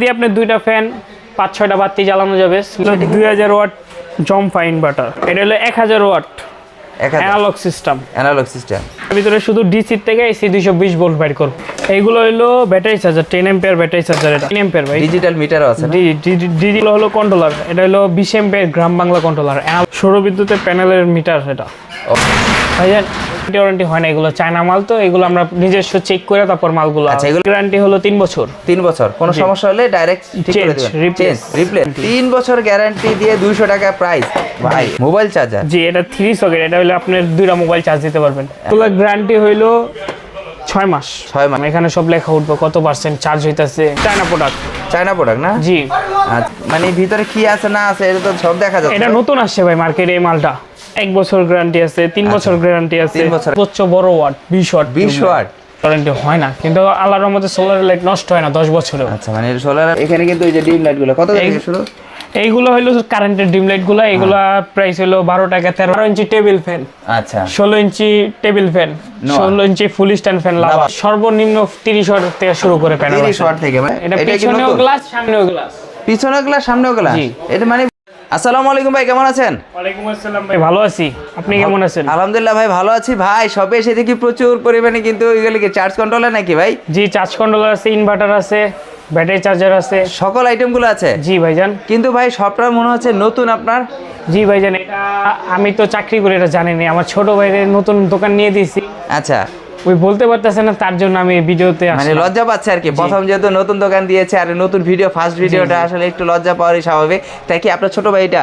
দিয়ে আপনি দুইটা ফ্যান পাঁচ ছয়টা বাতি জ্বালানো যাবে। দুই হাজার ওয়াট জম্পা ইনভার্টার এটা হলো এক হাজার watt analog system analog system ভিতরে শুধু ডিসির থেকে এসি দুইশো বিশ ভোল্ট বাইর করব। এইগুলো হলো battery charger ten ampere battery charger এটা। টেন এম্পিয়ার ভাই। ডিজিটাল মিটারও আছে না? ডিজিটাল হলো কন্ট্রোলার এটা হলো বিশ এম্পিয়ার গ্রাম বাংলা কন্ট্রোলার সৌর বিদ্যুতের প্যানেলের মিটার এটা। ভাইজান ওয়ারেন্টি হয় না এগুলো চায়না মাল তো এগুলো আমরা নিজস্ব চেক করে তারপর মালগুলো আচ্ছা, এগুলো- গ্যারান্টি হলো তিন বছর। তিন বছর কোনো সমস্যা হলে ডাইরেক্ট ঠিক করে দেবেন। রিপ্লেস তিন বছর গ্যারান্টি দিয়ে দুইশো টাকা প্রাইস ভাই মোবাইল চার্জার জি এটা থ্রি সকেট এটা হলো আপনার দুইটা মোবাইল চার্জ দিতে পারবেন। এগুলো গ্যারান্টি হইল ছয় মাস। ছয় মাস। এখানে সব লেখা উঠবে কত পার্সেন্ট চার্জ হইতাছে চায়না প্রোডাক্ট চায়না প্রোডাক্ট না? জি। আচ্ছা, মানে ভিতরে কি আছে না আছে এটা তো সব দেখা যাচ্ছে। এটা নতুন আসছে ভাই মার্কেটে এই মালটা। এক বছর গ্যারান্টি আছে তিন বছর গ্যারান্টি আছে। আচ্ছা। সর্বোচ্চ বড় ওয়াট বিশ ওয়াট বিশ ওয়াট হয় না। কিন্তু আল্লাহর রহমতে সোলার লাইট নষ্ট হয় না দশ বছরেও। আচ্ছা মানে সোলার এখানে কিন্তু এই যে ডিম লাইটগুলো কত থেকে শুরু এইগুলো হলো কারেন্টের ডিম লাইটগুলা এগুলা প্রাইস হলো বারো টাকা তেরো ইঞ্চি টেবিল ফ্যান আচ্ছা। ষোলো ইঞ্চি টেবিল ফ্যান। ষোলো ইঞ্চি ফুল স্ট্যান্ড ফ্যান লাভ। সর্বনিম্ন তিরিশ ওয়াট থেকে শুরু করে প্যানেল তিরিশ ওয়াট থেকে মানে এটা পিছনেও গ্লাস সামনেও গ্লাস পিছনে গ্লাস সামনেও গ্লাস এটা মানে আসসালামু আলাইকুম ভাই কেমন আছেন? ওয়ালাইকুম আসসালাম ভাই ভালো আছি। আপনি কেমন আছেন? আলহামদুলিল্লাহ ভাই ভালো আছি। ভাই সবে এসে দেখি প্রচুর পরিমাণে কিন্তু এগুলো কি চার্জ কন্ট্রোলার নাকি ভাই? জি চার্জ কন্ট্রোলার আছে ইনভার্টার আছে ব্যাটারি চার্জার আছে। সকল আইটেমগুলো আছে? জি ভাইজান। কিন্তু ভাই সবটা মনে হচ্ছে নতুন আপনার? জি ভাইজান এটা আমি তো চাকরি করে এটা জানি না আমার ছোট ভাইয়ের নতুন দোকান নিয়ে দিয়েছি। আচ্ছা। ওই বলতে পারতেছে না তার জন্য আমি এই ভিডিওতে মানে লজ্জা পাচ্ছে আর কি। প্রথম যেহেতু নতুন দোকান দিয়েছে আর নতুন ভিডিও ফার্স্ট ভিডিওটা আসলে একটু লজ্জা পাওয়ারই স্বাভাবিক। তাই কি আপনার ছোট ভাইটা?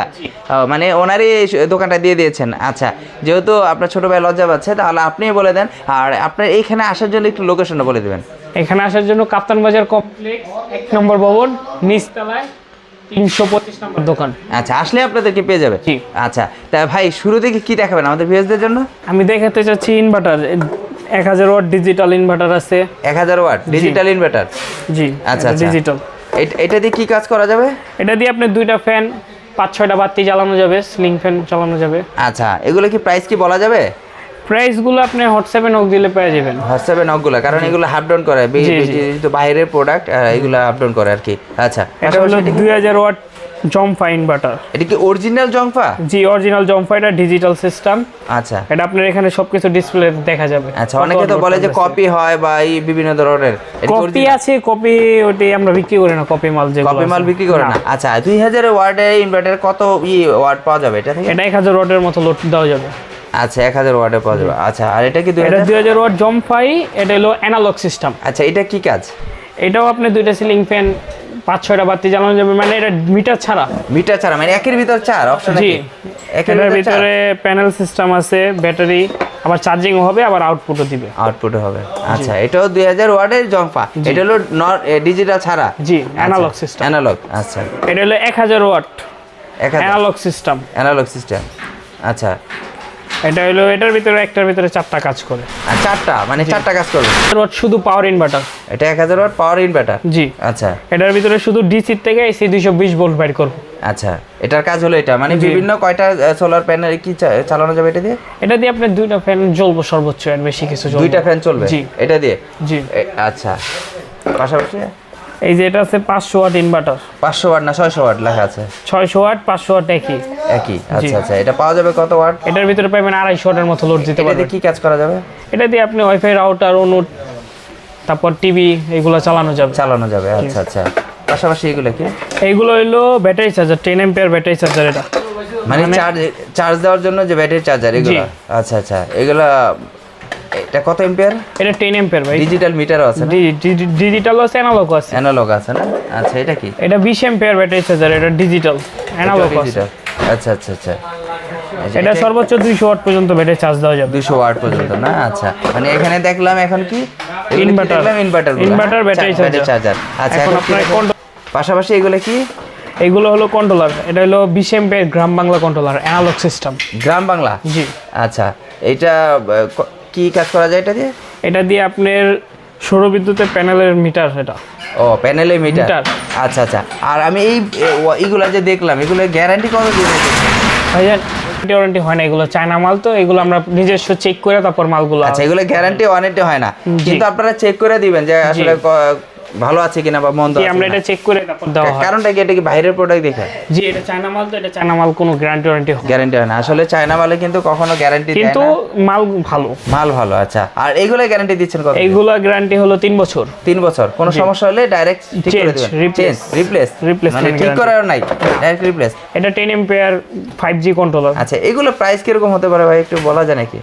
মানে ওনারই দোকানটা দিয়ে দিয়েছেন। আচ্ছা যেহেতু আপনার ছোট ভাই লজ্জা পাচ্ছে তাহলে আপনিই বলে দেন। আর আপনার এইখানে আসার জন্য একটু লোকেশনটা বলে দেবেন। এখানে আসার জন্য কাপ্তান বাজার কমপ্লেক্স এক নম্বর ভবন নিচতলায় তিনশো পঁচিশ নম্বর দোকান। আচ্ছা আসলে আপনাদেরকে পেয়ে যাবে? আচ্ছা তা ভাই শুরু থেকে কি দেখাবেন আমাদের জন্য? আমি দেখাতে চাচ্ছি ইনভার্টার এক হাজার ওয়াট ডিজিটাল ইনভার্টার আছে। এক হাজার ওয়াট ডিজিটাল ইনভার্টার জি আচ্ছা আচ্ছা। ডিজিটাল এটা দিয়ে কি কাজ করা যাবে? এটা দিয়ে আপনি দুইটা ফ্যান পাঁচ ছয়টা বাতি জ্বালানো যাবে স্লিং ফ্যান চালানো যাবে। আচ্ছা এগুলো কি প্রাইস কি বলা যাবে? প্রাইসগুলো আপনি হোয়াটসঅ্যাপে নক দিলে পেয়ে যাবেন। হোয়াটসঅ্যাপে নকগুলো কারণ এগুলো হাফ ডাউন করে। যেহেতু বাইরের প্রোডাক্ট এগুলো আপ ডাউন করে আর কি। আচ্ছা এটা হলো দুই হাজার ওয়াট জম্পা ইনভার্টার এটা কি অরিজিনাল জংফা জি অরিজিনাল জম্পা এটা ডিজিটাল সিস্টেম আচ্ছা। এটা আপনার এখানে সবকিছু ডিসপ্লে দেখা যাবে। আচ্ছা অনেকে তো বলে যে কপি হয় বা এই বিভিন্ন ধরনের। কপি আছে কপি ওটি আমরা বিক্রি করি না কপি মাল যেগুলো কপি মাল বিক্রি করে না। আচ্ছা দুই হাজার ওয়ার্ডের ইনভার্টার কত ই ওয়ার্ড পাওয়া যাবে? এটা থেকে? এটা এক হাজার ওয়াটের মতো লোড দেওয়া যাবে। আচ্ছা এক হাজার ওয়ার্ডে পাওয়া যাবে। আচ্ছা আর এটা কি এটা দুই হাজার ওয়াট জম্পাই এটা হলো অ্যানালগ সিস্টেম আচ্ছা এটা কি কাজ? এটাও আপনি দুইটা সিলিং ফ্যান পাঁচ ছয়টা বাতি জ্বালানো যাবে। মানে এটা মিটার ছাড়া। মিটার ছাড়া মানে একের ভিতর চার অপশন জি। একের ভিতর প্যানেল সিস্টেম আছে ব্যাটারি আবার চার্জিং হবে আবার আউটপুটও দিবে। আউটপুট হবে। আচ্ছা এটাও দুই হাজার ওয়ার্ডের জংফা এটা হলো ডিজিটাল ছাড়া। জি অ্যানালগ সিস্টেম অ্যানালগ আচ্ছা। এটা হলো এক হাজার ওয়াট। এক হাজার। অ্যানালগ সিস্টেম অ্যানালগ সিস্টেম আচ্ছা। এটা হলো এটার ভিতরে একটার ভিতরে চারটা কাজ করে। আর চারটা? মানে চারটা কাজ করবে? ওয়াট শুধু পাওয়ার ইনভার্টার এটা এক হাজার ওয়াট পাওয়ার ইনভার্টার জি। আচ্ছা। এটার ভিতরে শুধু ডিসির থেকে এসি দুইশো বিশ ভোল্ট বাইর করব। আচ্ছা। এটার কাজ হলো এটা? মানে বিভিন্ন কয়টা সোলার প্যানেল কি চালানো যাবে এটা দিয়ে? এটা দিয়ে আপনি দুইটা ফ্যান জ্বলবো সর্বোচ্চ আর বেশি কিছু জ্বলবে দুইটা ফ্যান চলবে? জি। এটা দিয়ে? জি। আচ্ছা। পাশাপাশি? এই যে এটা আছে পাঁচশো ওয়াট ইনভার্টার পাঁচশো ওয়াট না ছয়শো ওয়াট লেখা আছে। ছয়শো ওয়াট পাঁচশো ওয়াট একই। একই? আচ্ছা আচ্ছা এটা পাওয়া যাবে কত ওয়াট? এটার ভিতরে পাবেন আড়াইশো ওয়াটের মতো লোড দিতে এটা পারবেন দিয়ে কি কাজ করা যাবে? এটা দিয়ে আপনি ওয়াইফাই রাউটার অনুট তারপর টিভি এগুলো চালানো যাবে। চালানো যাবে আচ্ছা আচ্ছা। পাশাপাশি এগুলো কি? এইগুলো হইল battery charger ten ampere battery charger এটা। মানে চার্জ চার্জ দেওয়ার জন্য যে ব্যাটারি চার্জার এগুলো? আচ্ছা আচ্ছা এগুলো এটা কত এম্পিয়ার এটা টেন এম্পিয়ার ভাই। ডিজিটাল মিটারও আছে না? ডিজিটাল আছে অ্যানালগ আছে। অ্যানালগ আছে না? আচ্ছা এটা কি? এটা বিশ এম্পিয়ার ব্যাটারি চার্জার এটা ডিজিটাল অ্যানালগ আছে আচ্ছা আচ্ছা আচ্ছা। এটা সর্বোচ্চ দুইশো ওয়াট পর্যন্ত ব্যাটারি চার্জ দেওয়া যাবে। দুশো ওয়াট পর্যন্ত না? আচ্ছা। মানে এখানে দেখলাম এখন কি. Inverter Inverter, battery charger। Charger আচ্ছা এখন আপনার পাশাপাশি এগুলো কি? এগুলো হলো কন্ট্রোলার এটা হলো বিশ ampere Gram Bangla controller analog system Gram Bangla? জি। আচ্ছা এটা ক- কাজ করা যায় এটা দিয়ে? এটা দিয়ে আপনার সৌর বিদ্যুতের প্যানেলের মিটার এটা ও প্যানেলের মিটার? আচ্ছা আচ্ছা। আর আমি এই এইগুলা যে দেখলাম এগুলো গ্যারান্টি কত দিন ভাইজান ওয়ারেন্টি হয় না এগুলো চায়না মাল তো এগুলো আমরা নিজস্ব চেক করে তারপর মালগুলো আচ্ছা এগুলো গ্যারান্টি ওয়ারেন্টি হয় না। কিন্তু আপনারা চেক করে দিবেন যে আসলে ভালো আছে কিনা বা মন্দ আছে আমরা এটা চেক করে তারপর কারণটা কি? এটা কি বাইরের প্রোডাক্ট দেখে? জি এটা চায়না মাল তো এটা চায়না মাল কোনো গ্যারান্টি ওয়ারেন্টি হবে না। গ্যারান্টি হয় না। আসলে চায়না মালে কিন্তু কখনো গ্যারান্টি দেয় না। কিন্তু মাল ভালো। মাল ভালো আচ্ছা। আর এইগুলো গ্যারান্টি দিচ্ছেন কত এইগুলা গ্যারান্টি হলো তিন বছর। তিন বছর। কোনো সমস্যা হলে ডাইরেক্ট ঠিক করে দিবেন. চেঞ্জ রিপ্লেস Replacement মানে ঠিক। করার নাই। ডাইরেক্ট রিপ্লেস এটা ten ampere five G controller আচ্ছা এগুলো প্রাইস কীরকম হতে পারে ভাই? একটু বলা যায় নাকি?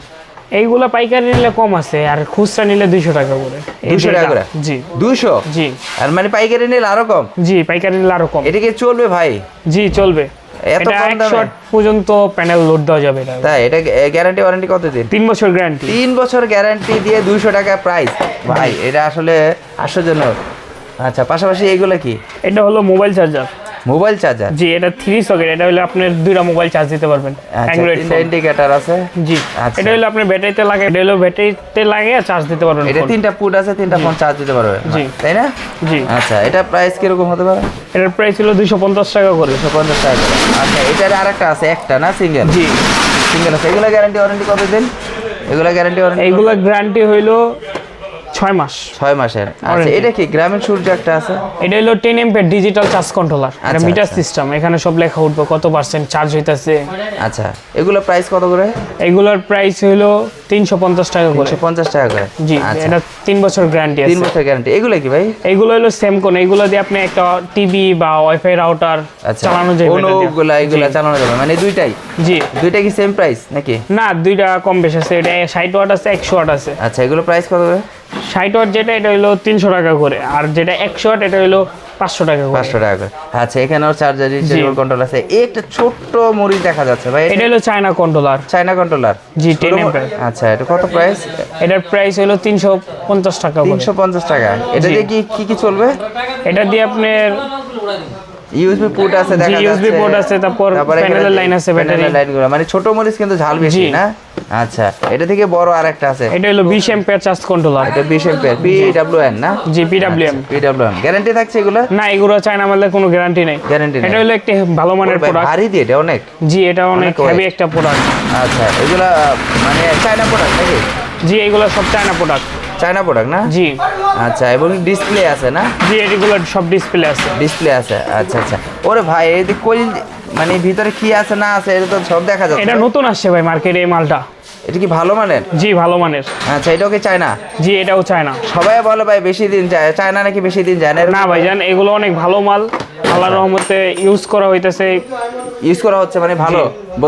এইগুলা পাইকারি নিলে কম আছে আর খুচরা নিলে দুইশো টাকা করে। এই 200 যে টাকা করে? জি। দুশো জি। আর মানে পাইকারি নিলে আরও কম? জি পাইকারি নিলে আরও কম। এটা কি চলবে ভাই? জি চলবে। এটা এক শট পর্যন্ত প্যানেল লোড দেওয়া যাবে এটা। তাই? এটা গ্যারান্টি ওয়ারেন্টি কত দিন তিন বছর গ্যারান্টি তিন বছর গ্যারান্টি দিয়ে দুইশো টাকা প্রাইস ভাই এটা আসলে আশ্চর্যজনক। আচ্ছা পাশাপাশি এগুলো কি? এটা হলো মোবাইল চার্জার মোবাইল চার্জার? জি এটা থ্রি সকেট এটা হলো আপনার দুইটা মোবাইল চার্জ দিতে পারবেন। অ্যান্ড্রয়েড তিনটা ইন্ডিকেটার আছে? জি আচ্ছা। এটা হলো আপনার ব্যাটারিতে লাগে এটা হলো ব্যাটারিতে লাগে চার্জ দিতে পারবেন এটা তিনটা পুট আছে তিনটা ফোন চার্জ দিতে পারবে। জি। তাই না? জি। আচ্ছা এটা প্রাইস কীরকম হতে পারে? এটার প্রাইস ছিল দুইশো পঞ্চাশ টাকা করে। দুশো পঞ্চাশ টাকা করে। আচ্ছা এটার আরেকটা আছে একটা না সিঙ্গেল জি। সিঙ্গেল আছে। এগুলো গ্যারান্টি ওয়ারেন্টি কত দিন এগুলো গ্যারান্টি ওয়ারেন্টি এইগুলো গ্যারান্টি হইল ছয় মাস। ছয় মাসের। আচ্ছা এটা কি গ্রামীণ সূর্য একটা আছে? এটা হলো টেন এমপের ডিজিটাল চার্জ কন্ট্রোলার এটা আচ্ছা, মিটার আচ্ছা। সিস্টেম এখানে সব লেখা উঠবে কত পার্সেন্ট চার্জ হইতাছে। আচ্ছা এগুলো প্রাইস কত করে? এগুলোর প্রাইস হলো তিনশো পঞ্চাশ টাকা করে। পঞ্চাশ টাকা করে। জি আচ্ছা। এটা তিন বছর গ্যারান্টি তিন বছর গ্যারান্টি এগুলো কি ভাই? এইগুলো হলো সেম কোন এইগুলো দিয়ে আপনি একটা টিভি বা ওয়াইফাই রাউটার আচ্ছা। চালানো যাবে। অনুগুলা এগুলা। চালানো যাবে। মানে দুইটাই? জি। দুইটা কি সেম প্রাইস নাকি? না দুইটা কম বেশি আছে। এটা ষাট ওয়াট আছে একশো ওয়াট আছে। আচ্ছা এগুলো প্রাইস কত করে? ষাট ওয়াট যেটা এটা হলো তিনশো টাকা করে। আর যেটা একশো ওয়াট এটা হলো পাঁচশো টাকা করে। পাঁচশো টাকা করে। আচ্ছা এখানেও চার্জার রিচার্জেবল কন্ট্রোল আছে। একটা ছোট্ট মরিচ দেখা যাচ্ছে ভাই এটা হলো চায়না কন্ট্রোলার চায়না কন্ট্রোলার জি, 10 ampere। আচ্ছা এটা কত প্রাইস এটার প্রাইস হলো তিনশো পঞ্চাশ টাকা তিনশো পঞ্চাশ টাকা। এটা দিয়ে কি কি কি চলবে? এটা দিয়ে আপনার ইউএসবি পোর্ট আছে দেখা যাচ্ছে। USB port আছে, তারপর এর line আছে, battery। লাইটগুলো। মানে ছোট মরিচ কিন্তু ঝাল বেশি না? আচ্ছা এটা থেকে বড় আরেকটা আছে। এটা হলো বিশ এম্পিয়ার চার্জ কন্ট্রোলার এটা বিশ এম্পিয়ার পিডব্লিউএন না? জি পিডাব্লিউএম পিডব্লিউএন গ্যারান্টি থাকছে এগুলো? না এগুলো চায়না মালের কোনো গ্যারান্টি নেই। গ্যারান্টি এটা হলো একটি ভালো মানের প্রোডাক্ট ভারী দিয়ে এটা অনেক? জি এটা অনেক হেভি একটা প্রোডাক্ট আচ্ছা এগুলা মানে চায়না প্রোডাক্ট নাকি? জি এগুলো সব চায়না প্রোডাক্ট চায়না প্রোডাক্ট না? জি। আচ্ছা এবং ডিসপ্লে আছে না? জি এগুলো সব ডিসপ্লে আছে। ডিসপ্লে আছে আচ্ছা আচ্ছা। ওরে ভাই এই যে কই মানে ভিতরে কি আছে না আছে এটা তো সব দেখা যাচ্ছে। এটা নতুন আসছে ভাই মার্কেটে এই মালটা। এটা কি ভালো মানের? জি ভালো মানের। আচ্ছা এটাও কি চায়না? জি এটাও চায় না সবাই বলে ভাই বেশি দিন যায় চায়না নাকি বেশি দিন যায় না? না ভাইজান এগুলো অনেক ভালো মাল। আল্লাহর রহমতে ইউজ করা হইতেছে। ইউজ করা হচ্ছে মানে ভালো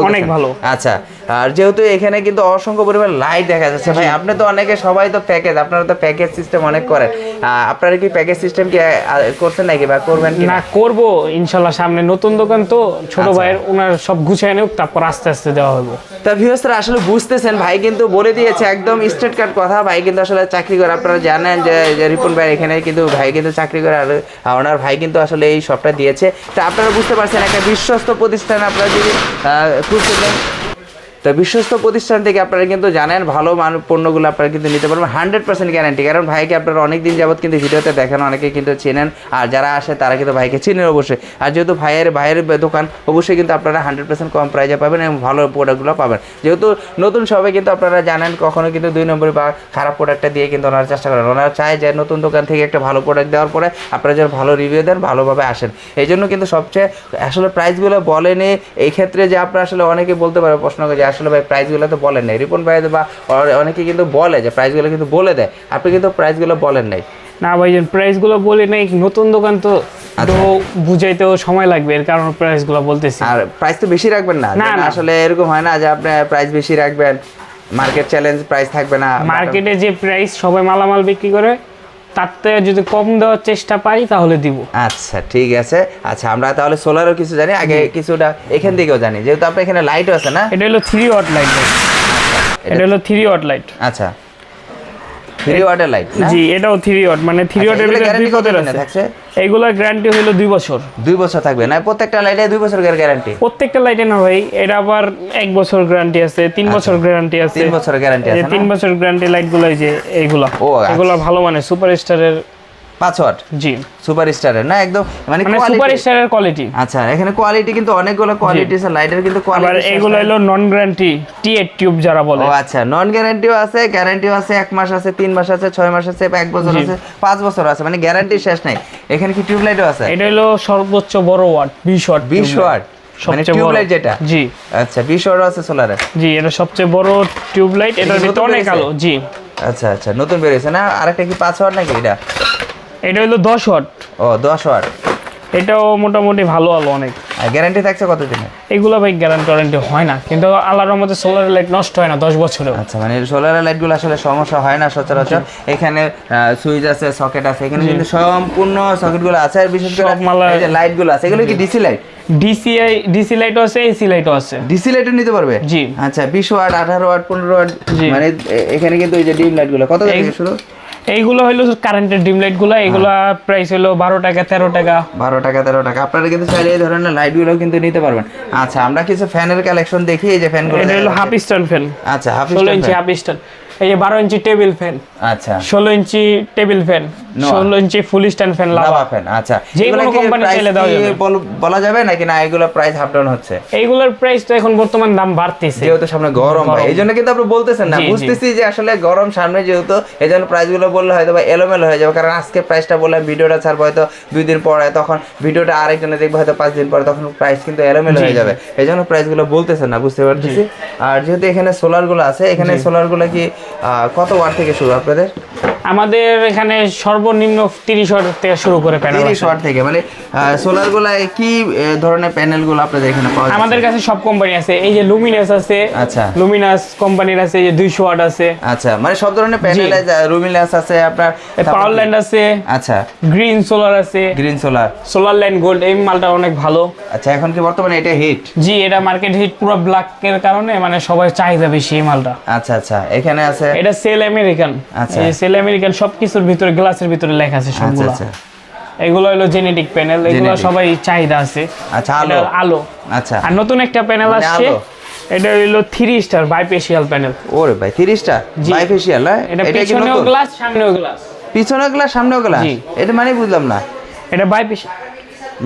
অনেক ভালো। আচ্ছা আর যেহেতু এখানে কিন্তু অসংখ্য পরিমাণ লাইট দেখা যাচ্ছে ভাই আপনি তো অনেকে সবাই তো প্যাকেজ আপনারা তো প্যাকেজ সিস্টেম অনেক করেন। আপনারা কি প্যাকেজ সিস্টেম কি করছেন নাকি বা করবেন কি না করব ইনশাল্লাহ সামনে। নতুন দোকান তো ছোট আচ্ছা। ভাইয়ের ওনার সব গুছিয়ে নেওক তারপর আস্তে আস্তে দেওয়া হবে তা ভিউসরা আসলে বুঝতেছেন ভাই কিন্তু বলে দিয়েছে একদম স্ট্রেট কাট কথা। ভাই কিন্তু আসলে চাকরি করে আপনারা জানেন যে রিপন ভাই এখানে কিন্তু ভাই কিন্তু চাকরি করে আর ওনার ভাই কিন্তু আসলে এই সবটা দিয়েছে। তা আপনারা বুঝতে পারছেন একটা বিশ্বস্ত প্রতিষ্ঠান আপনারা যদি আহ, খুঁজছিলেন তো বিশ্বস্ত প্রতিষ্ঠান থেকে আপনারা কিন্তু জানেন, ভালো মান পণ্যগুলো আপনারা কিন্তু নিতে পারবেন হান্ড্রেড পার্সেন্ট গ্যারান্টি কারণ ভাইকে আপনারা অনেক দিন যাবত কিন্তু ভিডিওতে দেখেন, অনেকে কিন্তু চেনেন, আর যারা আসে তারা কিন্তু ভাইকে চিনেন অবশ্যই। আর যেহেতু ভাইয়ের ভাইয়ের দোকান, অবশ্যই কিন্তু আপনারা হান্ড্রেড পার্সেন্ট কম প্রাইজে পাবেন এবং ভালো প্রোডাক্টগুলো পাবেন। যেহেতু নতুন সবাই কিন্তু আপনারা জানেন, কখনো কিন্তু দুই নম্বরে বা খারাপ প্রোডাক্টটা দিয়ে কিন্তু ওনারা চেষ্টা করেন। ওনারা চায় যে নতুন দোকান থেকে একটা ভালো প্রোডাক্ট দেওয়ার পরে আপনারা যেন ভালো রিভিউ দেন, ভালোভাবে আসেন। এই জন্য কিন্তু সবচেয়ে আসলে প্রাইসগুলো বলেনি, এই ক্ষেত্রে যে আপনারা আসলে অনেকে বলতে পারে, প্রশ্ন করে যে আসলে ভাই প্রাইসগুলো তো বলেন নাই। রিপন ভাই বা অনেকে কিন্তু বলে যে প্রাইসগুলো কিন্তু বলে দেয়। আপনি কিন্তু প্রাইসগুলো বলেন নাই। না ভাইজান প্রাইসগুলো বলি নাই নতুন দোকান তো তো বুঝাইতেও সময় লাগবে এর কারণে প্রাইসগুলো বলতেছি। আর প্রাইস তো বেশি রাখবেন না। না, না। আসলে এরকম হয় না যে আপনি প্রাইস বেশি রাখবেন মার্কেট চ্যালেঞ্জ প্রাইস থাকবে না। মার্কেটে যে প্রাইস সবাই মালামাল বিক্রি করে তার থেকে যদি কম দেওয়ার চেষ্টা পারি তাহলে দিব। আচ্ছা ঠিক আছে। আচ্ছা আমরা তাহলে সোলারও কিছু জানি আগে কিছুটা এখান থেকেও জানি। যেহেতু আপনার এখানে লাইটও আছে না? এটা হলো থ্রি ওয়াট লাইট এটা হলো থ্রি ওয়াট লাইট আচ্ছা। থ্রি ওয়াটের লাইট জি এটাও থ্রি ওয়াট মানে থ্রি ওয়াটের ভিতরে গ্যারান্টি কত আছে? থাকছে? এইগুলোর গ্যারান্টি হলো দুই বছর। দুই বছর থাকবে না? প্রত্যেকটা লাইটে দুই বছর গ্যারান্টি প্রত্যেকটা লাইটে না ভাই এটা আবার এক বছর গ্যারান্টি আছে তিন বছর গ্যারান্টি আছে। তিন বছর গ্যারান্টি আছে তিন বছর গ্যারান্টি লাইটগুলো যে এইগুলা আচ্ছা। এগুলো ভালো মানে সুপার স্টারের পাঁচ ওয়াট জি। সুপার স্টারের না একদম মানে মানে সুপার স্টারের কোয়ালিটি আচ্ছা এখানে কোয়ালিটি কিন্তু অনেকগুলো কোয়ালিটি আছে লাইটের কিন্তু কোয়ালিটি এগুলো হলো non guarantee T eight tube যারা বলে। ও আচ্ছা নন গ্যারান্টিও আছে গ্যারান্টিও আছে এক মাস আছে তিন মাস আছে ছয় মাস আছে এক বছর আছে পাঁচ বছর আছে মানে গ্যারান্টি শেষ নাই। এখানে কি টিউবলাইটও আছে? এটা হলো সর্বোচ্চ বড় ওয়াট বিশ ওয়াট বিশ ওয়াট মানে টিউবলাইট যেটা? জি। আচ্ছা বিশ ওয়াটও আছে সোলারে জি এটা সবচেয়ে বড় টিউবলাইট এটার ভিতরে অনেক? আলো জি। আচ্ছা আচ্ছা নতুন বেরিয়েছে না? আরেকটা কি পাঁচ ওয়াট নাকি এটা? এটা হলো দশ ওয়াট। ও দশ ওয়াট। এটাও মোটামুটি ভালো আলো অনেক। গ্যারান্টি থাকছে কতদিনে? এগুলো ভাই গ্যারান্টি ওয়ারেন্টি হয় না। কিন্তু আল্লাহর মধ্যে সোলার লাইট নষ্ট হয় না দশ বছরেও। আচ্ছা মানে সোলার লাইটগুলো আসলে সমস্যা হয় না সচরাচর। এখানে সুইচ আছে সকেট আছে। এখানে কিন্তু সম্পূর্ণ সকেটগুলো আছে। আর বিশেষ করে এই যে লাইটগুলো আছে। এগুলো কি ডিসি লাইট ডিসিআই ডিসি লাইটও আছে এসি লাইটও আছে। ডিসি লাইটও নিতে পারবে? জি। আচ্ছা বিশ ওয়াট আঠারো ওয়াট পনেরো ওয়াট জি। মানে এখানে কিন্তু এই যে ডিম লাইটগুলো কত থেকে শুরু এইগুলো হলো কারেন্টের ডিম লাইট লাইটগুলো এগুলা প্রাইস হলো বারো টাকা তেরো টাকা। বারো টাকা তেরো টাকা। আপনারা কিন্তু চাইলে এই ধরনের লাইটগুলো কিন্তু নিতে পারবেন। আচ্ছা আমরা কিছু ফ্যানের কালেকশন দেখি এই যে ফ্যানগুলো এটা হলো হাফ স্টল ফ্যান আচ্ছা হাফ ষোলো ইঞ্চি হাফ স্টল এই যে বারো ইঞ্চি টেবিল ফ্যান আচ্ছা। ষোলো ইঞ্চি টেবিল ফ্যান নোয়া। ষোলো ইঞ্চি full stand fan Lava. Fan আচ্ছা। যে কোনো কি company price চাইলে যাবে। বলা যাবে নাকি? না এগুলো প্রাইস হাফ ডাউন হচ্ছে? এইগুলোর প্রাইস তো এখন বর্তমান দাম বাড়তেছে। যেহেতু সামনে গরম ভাই কিন্তু আপনি বলতেছেন না। বুঝতেছি যে আসলে গরম সামনে যেহেতু এই জন্য প্রাইস বললে হয়তো বা এলোমেলো হয়ে যাবে। কারণ আজকে প্রাইসটা বললাম ভিডিওটা ছাড়বো হয়তো দুই দিন পরে তখন ভিডিওটা আরেকজনে দেখবে হয়তো পাঁচ দিন পরে তখন প্রাইস কিন্তু এলোমেলো হয়ে যাবে। এই জন্য প্রাইসগুলো বলতেছেন না বুঝতে পারতেছি। আর যেহেতু এখানে সোলারগুলো আছে এখানে সোলারগুলো কি কত ওয়াট থেকে শুরু আপনাদের? আমাদের এখানে সর্বনিম্ন তিরিশ ওয়াট থেকে শুরু করে প্যানেল তিরিশ ওয়াট থেকে মানে সোলারগুলা কি ধরনের প্যানেলগুলো আপনাদের এখানে পাওয়া যায় আমাদের কাছে সব কোম্পানি আছে। এই যে লুমিনাস আছে আচ্ছা। লুমিনাস কোম্পানির আছে এই যে দুইশো ওয়াট আছে। আচ্ছা মানে সব ধরনের প্যানেল রুমিলাস আছে আপনার পাওয়ার ল্যান্ড আছে আচ্ছা। গ্রিন সোলার আছে green solar solar land gold এই মালটা অনেক ভালো। আচ্ছা এখন কি বর্তমানে এটা হিট জি এটা মার্কেট হিট পুরো ব্ল্যাকের কারণে মানে সবাই চাহিদা বেশি এই মালটা। আচ্ছা আচ্ছা এখানে আছে? এটা সেল আমেরিকান আচ্ছা। এই সেল আমেরিকান সব কিছুর ভিতরে গ্লাসের ভিতরে লেখা আছে আচ্ছা সবগুলো। আচ্ছা। এগুলো হলো জেনেটিক প্যানেল এগুলো সবাই চাহিদা আছে। আচ্ছা, আলো। আলো। আচ্ছা। আর নতুন একটা প্যানেল আসছে। এটা হলো থ্রি স্টার বাইপেশিয়াল প্যানেল ওরে ভাই তিরিশটা জি। বাইফেশিয়াল এটা এটা পিছনেও গ্লাস সামনেও গ্লাস পিছনে গ্লাস সামনেও গ্লাস এটা মানে বুঝলাম না। এটা বাইপেশি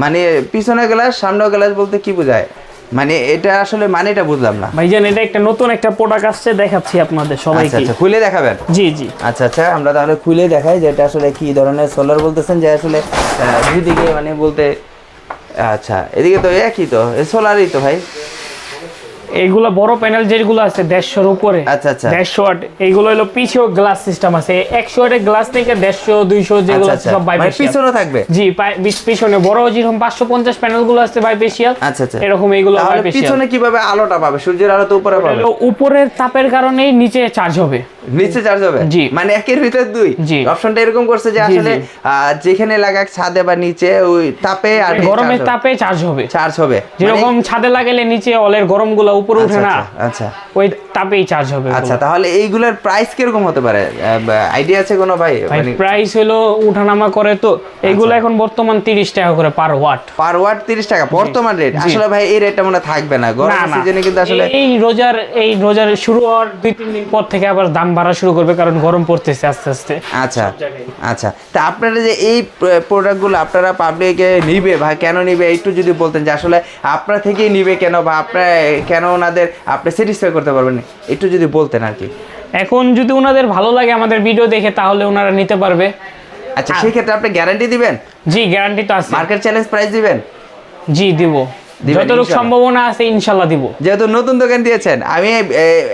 মানে পিছনে গ্লাস সামনেও গ্লাস বলতে কি বোঝায়? মানে এটা আসলে মানেটা বুঝলাম না। ভাইজান এটা একটা নতুন একটা প্রোডাক্ট আসছে দেখাচ্ছি আপনাদের আচ্ছা সবাইকে। আচ্ছা খুলে দেখাবেন? জি জি। আচ্ছা আচ্ছা আমরা তাহলে খুলে দেখাই যে এটা আসলে কি ধরনের সোলার বলতেছেন যে আসলে আহ, দুইদিকে মানে বলতে আচ্ছা এদিকে তো একই তো সোলারই তো ভাই। এইগুলো বড় প্যানেল যেগুলো আছে দেড়শোর উপরে আচ্ছা, আচ্ছা। দেড়শো ওয়াট এইগুলো হলো পিছেও গ্লাস সিস্টেম আছে। একশো ওয়াটের গ্লাস থেকে দেড়শো দুইশো যেগুলো আচ্ছা আছে আচ্ছা। সব মানে পিছনে থাকবে? জি পিছনে। বড় যেরকম পাঁচশো পঞ্চাশ প্যানেলগুলো আছে বাইপেশিয়াল আচ্ছা আচ্ছা। এরকম এইগুলো পিছনে কীভাবে আলোটা পাবে? সূর্যের আলো তো উপরে পাবে? উপরের তাপের কারণেই নিচে চার্জ হবে। নিচে চার্জ হবে? জি। মানে একের ভিতর দুই? জি। অপশনটা এরকম করছে যে আসলে আহ, যেখানে লাগাক ছাদে বা নিচে ওই তাপে আর গরমের তাপে চার্জ হবে। চার্জ হবে। যেরকম ছাদে লাগালে নিচে অলের গরমগুলা উপরে মানে- উঠে না। আচ্ছা, আচ্ছা। ওই তাপেই চার্জ হবে আচ্ছা তাহলে এইগুলোর প্রাইস কীরকম হতে পারে? আইডিয়া আছে কোনো ভাই? ভাই মানে প্রাইস হলো উঠানামা করে তো এইগুলো এখন বর্তমান তিরিশ টাকা করে পার ওয়াট পার ওয়াট তিরিশ টাকা বর্তমান রেট আসলে ভাই এই রেটটা মনে থাকবে না। না গরম সিজনে কিন্তু আসলে এই রোজার এই রোজার শুরু হওয়ার দুই তিন দিন পর থেকে আবার দাম বাড়া শুরু করবে কারণ গরম পড়তেছে আস্তে আস্তে। আচ্ছা আচ্ছা। তা আপনারা যে এই প্রোডাক্টগুলো আপনারা পাবলিকে নিবে বা কেন নিবে একটু যদি বলতেন যে আসলে আপনার থেকেই নিবে কেন বা আপনার কেন ওনাদের আপনি স্যাটিসফাই করতে পারবেন একটু যদি বলতেন আর কি। এখন যদি ওনাদের ভালো লাগে আমাদের ভিডিও দেখে তাহলে ওনারা নিতে পারবে। আচ্ছা সেই ক্ষেত্রে আপনি গ্যারান্টি দিবেন? জি গ্যারান্টি তো আছে। মার্কেট চ্যালেঞ্জ প্রাইস দিবেন? জি দিব। যতটুকু সম্ভাবনা আছে ইনশাল্লাহ দিব। যেহেতু নতুন দোকান দিয়েছেন আমি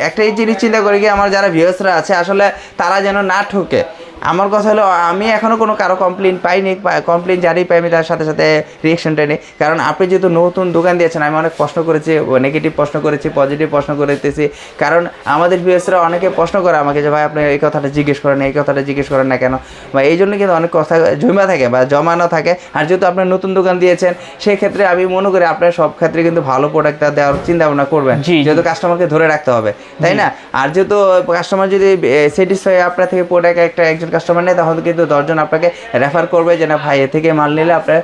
একটাই জিনিস চিন্তা করি কি আমার যারা ভিউসরা আছে আসলে তারা যেন না ঠকে। আমার কথা হলো আমি এখনও কোনো কারও কমপ্লেন পাইনি কমপ্লেন জারি পাই আমি তার সাথে সাথে রিয়েকশনটা নিই। কারণ আপনি যেহেতু নতুন দোকান দিয়েছেন আমি অনেক প্রশ্ন করেছি নেগেটিভ প্রশ্ন করেছি পজিটিভ প্রশ্ন করেতেছি কারণ আমাদের ভিউসরা অনেকে প্রশ্ন করে আমাকে যে ভাই আপনি এই কথাটা জিজ্ঞেস করেন এই কথাটা জিজ্ঞেস করেন না কেন? বা এই জন্য কিন্তু অনেক কথা জমা থাকে বা জমানো থাকে। আর যেহেতু আপনি নতুন দোকান দিয়েছেন সেই ক্ষেত্রে আমি মনে করি আপনার সব ক্ষেত্রে কিন্তু ভালো প্রোডাক্টটা দেওয়ার চিন্তা ভাবনা করবেন। যেহেতু কাস্টমারকে ধরে রাখতে হবে তাই না? আর যেহেতু কাস্টমার যদি স্যাটিসফাই আপনার থেকে প্রোডাক্ট একটা একজন কাস্টমার নেয় তখন কিন্তু দশজন আপনাকে রেফার করবে যে না ভাই, এ থেকে মাল নিলে আপনার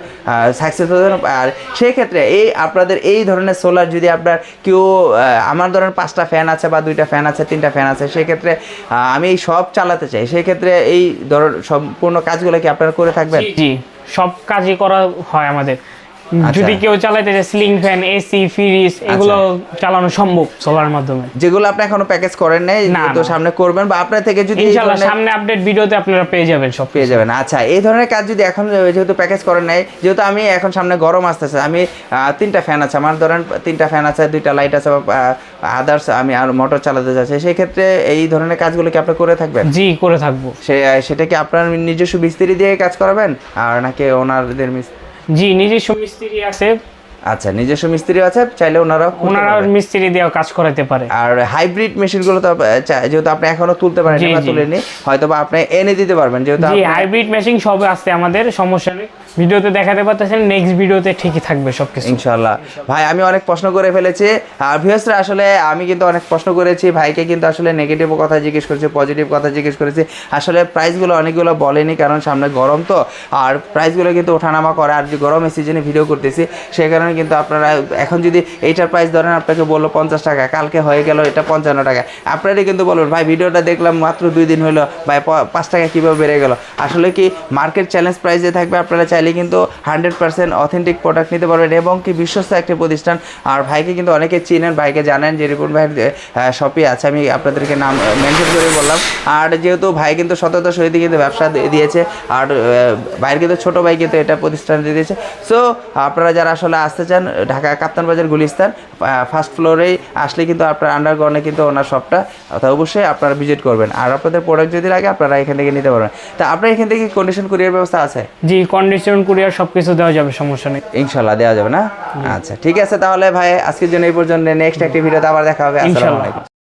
সাকসেস হতে আর সেই ক্ষেত্রে এই আপনাদের এই ধরনের সোলার যদি আপনার কেউ আমার ধরেন পাঁচটা ফ্যান আছে বা দুইটা ফ্যান আছে, তিনটা ফ্যান আছে, সেই ক্ষেত্রে আমি এই সব চালাতে চাই। সেই ক্ষেত্রে এই ধরুন সম্পূর্ণ কাজগুলো কি আপনারা করে থাকবেন? জি, সব কাজই করা হয় আমাদের। যদি কেউ চালাইতে চায় সিলিং ফ্যান এসি ফ্রিজ এগুলো চালানো সম্ভব সোলার মাধ্যমে। যেগুলো আপনি এখনও প্যাকেজ করেন নাই তো সামনে করবেন বা আপনার থেকে যদি ইনশাআল্লাহ সামনে আপডেট ভিডিওতে আপনারা পেয়ে যাবেন সব পেয়ে যাবেন আচ্ছা। এই ধরনের কাজ যদি এখন যেহেতু প্যাকেজ করেন নাই যেহেতু আমি এখন সামনে গরম আসতেছে আমি তিনটা ফ্যান আছে। আমার ধরেন তিনটা ফ্যান আছে দুইটা লাইট আছে আদার্স আমি আর মোটর চালাতে যাচ্ছি। সেই ক্ষেত্রে এই ধরনের কাজগুলো কি আপনি করে থাকবেন? জি করে থাকব। সে সেটা কি আপনার নিজস্ব মিস্ত্রি দিয়ে কাজ করাবেন? আর নাকি ওনারদের মিস- জি নিজস্ব মিস্ত্রি আছে। আচ্ছা নিজস্ব মিস্ত্রি আছে চাইলে ওনারা ওনারা মিস্ত্রি দিয়েও কাজ করাতে পারে। আর হাইব্রিড মেশিনগুলো তো যেহেতু আপনি এখনও তুলতে পারেন না। তুলেনি হয়তো বা আপনি এনে দিতে পারবেন যেহেতু হাইব্রিড মেশিন সব আছে আমাদের সমস্যা নেই। ভিডিওতে দেখাতে পারতেছেন নেক্সট ভিডিওতে ঠিকই থাকবে সবকিছু। ইনশাল্লাহ ভাই, আমি অনেক প্রশ্ন করে ফেলেছি। আর ভিউসরা আসলে আমি কিন্তু অনেক প্রশ্ন করেছি। ভাইকে কিন্তু আসলে নেগেটিভ কথা জিজ্ঞেস করেছি পজিটিভ কথা জিজ্ঞেস করেছি। আসলে প্রাইসগুলো অনেকগুলো বলেনি, কারণ সামনে গরম তো। আর প্রাইসগুলো কিন্তু ওঠানামা করে। আর যে গরমের সিজনে ভিডিও করতেছি সেই কারণে কিন্তু আপনারা এখন যদি এইটার প্রাইস ধরেন, আপনাকে বলল পঞ্চাশ টাকা, কালকে হয়ে গেল এটা পঞ্চান্ন টাকা। আপনারাই কিন্তু বলবেন ভাই, ভিডিওটা দেখলাম মাত্র দুই দিন হলো, ভাই পাঁচ টাকা কীভাবে বেড়ে গেল? আসলে কি মার্কেট চ্যালেঞ্জ প্রাইসে থাকবে? আপনারা চাইলে কিন্তু হান্ড্রেড পার্সেন্ট অথেন্টিক প্রোডাক্ট নিতে পারবেন এবং কি বিশ্বস্ত একটি প্রতিষ্ঠান। আর ভাইকে কিন্তু অনেকে চিনেন, ভাইকে জানেন যে রিপন ভাইয়ের শপই আছে, আমি আপনাদেরকে নাম মেনশন করে বললাম। আর যেহেতু ভাই কিন্তু সততার সহিত কিন্তু ব্যবসা দিয়েছে, আর ভাইয়ের কিন্তু ছোটো ভাই কিন্তু এটা প্রতিষ্ঠান দিয়েছে। সো আপনারা যারা আসলে আসতে চান, ঢাকা কাপ্তান বাজার গুলিস্তান ফার্স্ট ফ্লোরেই আসলে কিন্তু আপনার আন্ডারগ্রাউন্ডে কিন্তু ওনার শপটা তা অবশ্যই আপনারা ভিজিট করবেন। আর আপনাদের প্রোডাক্ট যদি লাগে, আপনারা এখান থেকে নিতে পারবেন। তা আপনার এখান থেকে কন্ডিশন কুরিয়ার ব্যবস্থা আছে? জি কন্ডিশন কুরিয়ার সবকিছু দেওয়া যাবে সমস্যা নেই। ইনশাল্লাহ দেওয়া যাবে না? আচ্ছা ঠিক আছে তাহলে ভাই আজকের জন্য এই পর্যন্ত। নেক্সট একটি ভিডিওতে আবার দেখা হবে। আসসালামু আলাইকুম।